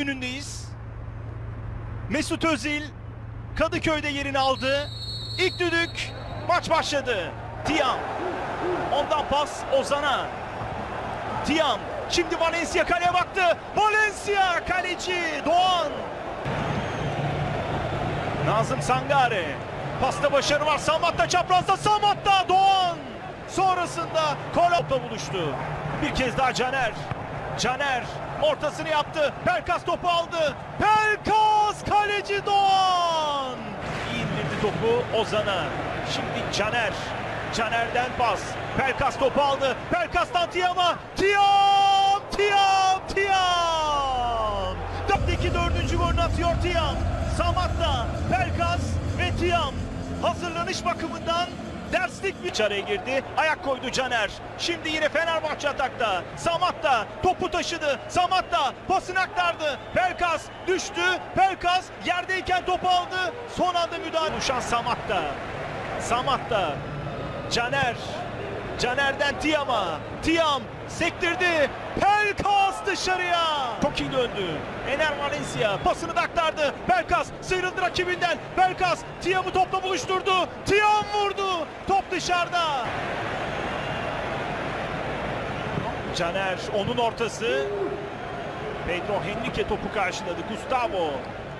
günündeyiz. Mesut Özil Kadıköy'de yerini aldı. İlk düdük maç başladı. Tiam. Ondan pas Ozan'a. Tiam. Şimdi Valencia kaleye baktı. Valencia kaleci Doğan. Nazım Sangare. Pasta başarı var. Samat'ta çaprazda. Samat'ta Doğan. Sonrasında Kolop'la buluştu. Bir kez daha Caner. Caner ortasını yaptı. Pelkas topu aldı. Pelkas kaleci Doğan. İyi indirdi topu Ozan'a. Şimdi Caner. Caner'den pas. Pelkas topu aldı. Pelkas'tan Tiam'a. Tiam! Tiam! Tiam! 4'teki dördüncü golünü atıyor Tiam. Samat'ta Pelkas ve Tiam. Hazırlanış bakımından derslik bir çareye girdi. Ayak koydu Caner. Şimdi yine Fenerbahçe atakta. Samatta topu taşıdı. Samatta pasını aktardı. Pelkas düştü. Pelkas yerdeyken topu aldı. Son anda müdahale. Uşan Samatta. Samatta. Caner. Caner'den Tiam'a. Tiam sektirdi. Pelkas dışarıya. Çok iyi döndü. Ener Valencia pasını da aktardı. Pelkas sıyrıldı rakibinden. Pelkas Tiam'ı topla buluşturdu. Tiam vurdu. Top dışarıda. Caner onun ortası. Pedro Henrique topu karşıladı. Gustavo.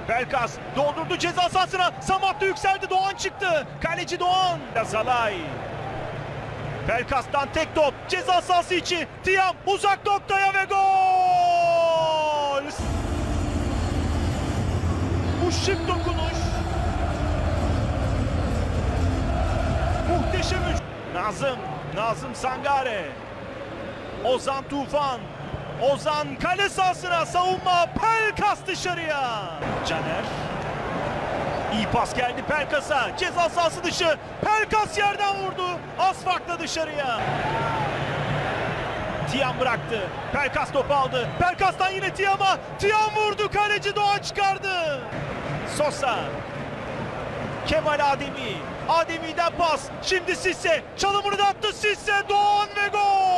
Pelkas doldurdu ceza sahasına. Samatta yükseldi. Doğan çıktı. Kaleci Doğan. Zalay. Pelkas'tan tek top. Ceza sahası içi. Tiam uzak noktaya ve gol. Bu şık dokunuş. Muhteşem üç. Nazım. Nazım Sangare. Ozan Tufan. Ozan kale sahasına savunma. Pelkas dışarıya. Caner. İyi pas geldi Pelkas'a. Ceza sahası dışı. Pelkas yerden vurdu. Az farkla dışarıya. Tiam bıraktı. Pelkas topu aldı. Pelkas'tan yine Tiam'a. Tiam vurdu. Kaleci Doğan çıkardı. Sosa. Kemal Ademi. Ademi'den pas. Şimdi Sisse. Çalımını da attı Sisse. Doğan ve gol.